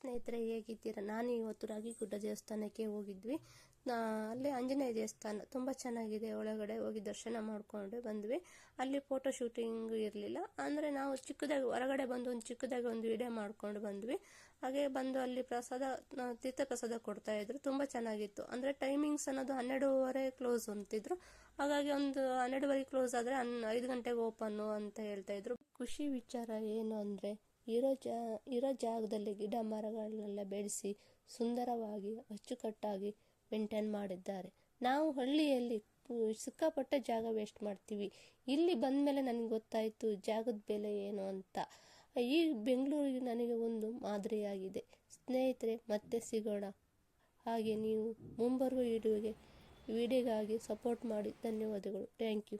ಸ್ನೇಹಿತರೆ, ಹೇಗಿದ್ದೀರಾ? ನಾನು ಇವತ್ತು ರಾಗಿಗುಡ್ಡ ದೇವಸ್ಥಾನಕ್ಕೆ ಹೋಗಿದ್ವಿ. ಅಲ್ಲಿ ಆಂಜನೇಯ ದೇವಸ್ಥಾನ ತುಂಬ ಚೆನ್ನಾಗಿದೆ. ಒಳಗಡೆ ಹೋಗಿ ದರ್ಶನ ಮಾಡಿಕೊಂಡು ಬಂದ್ವಿ. ಅಲ್ಲಿ ಫೋಟೋ ಶೂಟಿಂಗ್ ಇರಲಿಲ್ಲ. ಅಂದರೆ ನಾವು ಚಿಕ್ಕದಾಗಿ, ಹೊರಗಡೆ ಬಂದು ಒಂದು ಚಿಕ್ಕದಾಗಿ ಒಂದು ವಿಡಿಯೋ ಮಾಡ್ಕೊಂಡು ಬಂದ್ವಿ. ಹಾಗೆ ಬಂದು ಅಲ್ಲಿ ಪ್ರಸಾದ ತೀರ್ಥ ಪ್ರಸಾದ ಕೊಡ್ತಾ ಇದ್ರು. ತುಂಬ ಚೆನ್ನಾಗಿತ್ತು. ಅಂದರೆ ಟೈಮಿಂಗ್ಸ್ ಅನ್ನೋದು ಹನ್ನೆರಡೂವರೆ ಕ್ಲೋಸ್ ಅಂತಿದ್ರು. ಹಾಗಾಗಿ ಒಂದು ಹನ್ನೆರಡುವರೆ ಕ್ಲೋಸ್ ಆದರೆ ಹನ್, ಐದು ಗಂಟೆಗೆ ಓಪನ್ನು ಅಂತ ಹೇಳ್ತಾ ಇದ್ರು. ಖುಷಿ ವಿಚಾರ ಏನು ಅಂದರೆ ಇರೋ ಜಾ, ಇರೋ ಜಾಗದಲ್ಲಿ ಗಿಡ ಮರಗಳನ್ನೆಲ್ಲ ಬೆಳೆಸಿ ಸುಂದರವಾಗಿ ಅಚ್ಚುಕಟ್ಟಾಗಿ ಮೇಂಟೈನ್ ಮಾಡಿದ್ದಾರೆ. ನಾವು ಹಳ್ಳಿಯಲ್ಲಿ ಸಿಕ್ಕಾಪಟ್ಟೆ ಜಾಗ ವೇಸ್ಟ್ ಮಾಡ್ತೀವಿ. ಇಲ್ಲಿ ಬಂದ ಮೇಲೆ ನನಗೆ ಗೊತ್ತಾಯಿತು ಜಾಗದ ಬೆಲೆ ಏನು ಅಂತ. ಈ ಬೆಂಗಳೂರಿಗೆ ನನಗೆ ಒಂದು ಮಾದರಿಯಾಗಿದೆ. ಸ್ನೇಹಿತರೆ, ಮತ್ತೆ ಸಿಗೋಣ. ಹಾಗೆ ನೀವು ಮುಂಬರುವ ವಿಡಿಯೋಗೆ, ವಿಡಿಯೋಗಾಗಿ ಸಪೋರ್ಟ್ ಮಾಡಿ. ಧನ್ಯವಾದಗಳು. Thank you